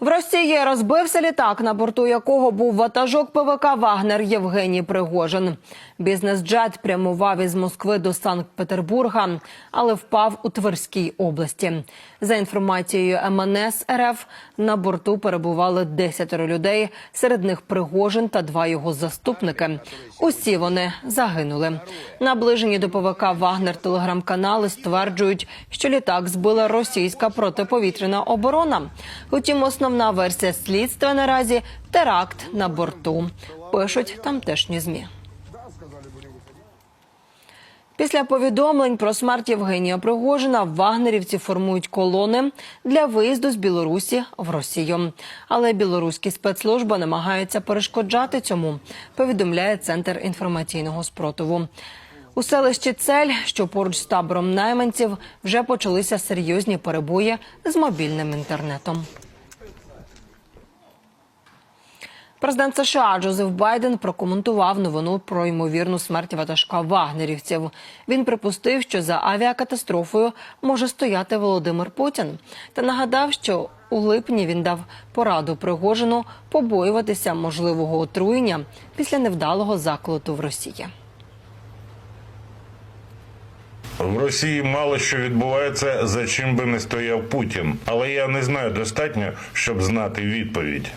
В Росії розбився літак, на борту якого був ватажок ПВК Вагнер Євгеній Пригожин. Бізнес-джет прямував із Москви до Санкт-Петербурга, але впав у Тверській області. За інформацією МНС РФ, на борту перебували 10 людей, серед них Пригожин та два його заступники. Усі вони загинули. Наближені до ПВК Вагнер телеграм-канали стверджують, що літак збила російська протиповітряна оборона. Утім, основна версія слідства наразі теракт на борту. Пишуть тамтешні змі. Після повідомлень про смерть Євгенія Пригожина вагнерівці формують колони для виїзду з Білорусі в Росію. Але білоруські спецслужби намагаються перешкоджати цьому. Повідомляє центр інформаційного спротиву. У селищі Цель, що поруч з табором найманців, вже почалися серйозні перебої з мобільним інтернетом. Президент США Джозеф Байден прокоментував новину про ймовірну смерть ватажка вагнерівців. Він припустив, що за авіакатастрофою може стояти Володимир Путін, та нагадав, що у липні він дав пораду Пригожину побоюватися можливого отруєння після невдалого заколоту в Росії. В Росії мало що відбувається, за чим би не стояв Путін, але я не знаю достатньо, щоб знати відповідь.